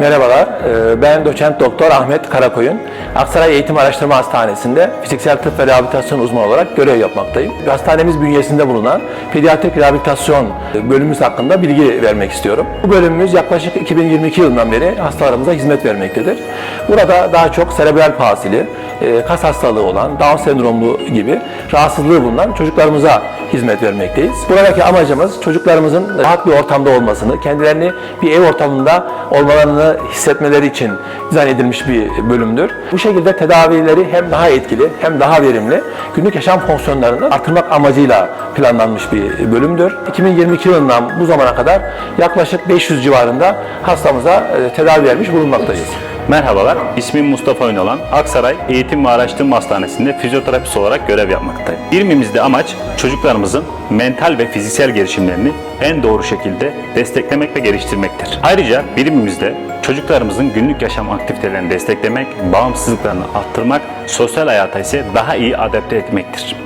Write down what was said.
Merhabalar, e, ben doçent doktor Ahmet Karakoyun. Aksaray Eğitim Araştırma Hastanesi'nde fiziksel tıp ve rehabilitasyon uzmanı olarak görev yapmaktayım. Hastanemiz bünyesinde bulunan pediatrik rehabilitasyon bölümümüz hakkında bilgi vermek istiyorum. Bu bölümümüz yaklaşık 2022 yılından beri hastalarımıza hizmet vermektedir. Burada daha çok serebral palsili, e, kas hastalığı olan, Down sendromlu gibi rahatsızlığı bulunan çocuklarımıza hizmet vermekteyiz. Buradaki amacımız çocuklarımızın rahat bir ortamda olmasını, kendilerini bir ev ortamında olmalarını hissetmeleri için dizayn bir bölümdür. Bu şekilde tedavileri hem daha etkili hem daha verimli günlük yaşam fonksiyonlarını artırmak amacıyla planlanmış bir bölümdür. 2022 yılından bu zamana kadar yaklaşık 500 civarında hastamıza e, tedavi vermiş bulunmaktayız. Merhabalar, ismim Mustafa Önalan. Aksaray Eğitim ve Araştırma Hastanesi'nde fizyoterapist olarak görev yapmaktayım. Birimimizde amaç çocuklarımızın mental ve fiziksel gelişimlerini en doğru şekilde desteklemek ve geliştirmektir. Ayrıca birimimizde çocuklarımızın günlük yaşam aktivitelerini desteklemek, bağımsızlıklarını arttırmak, sosyal hayata ise daha iyi adapte etmektir.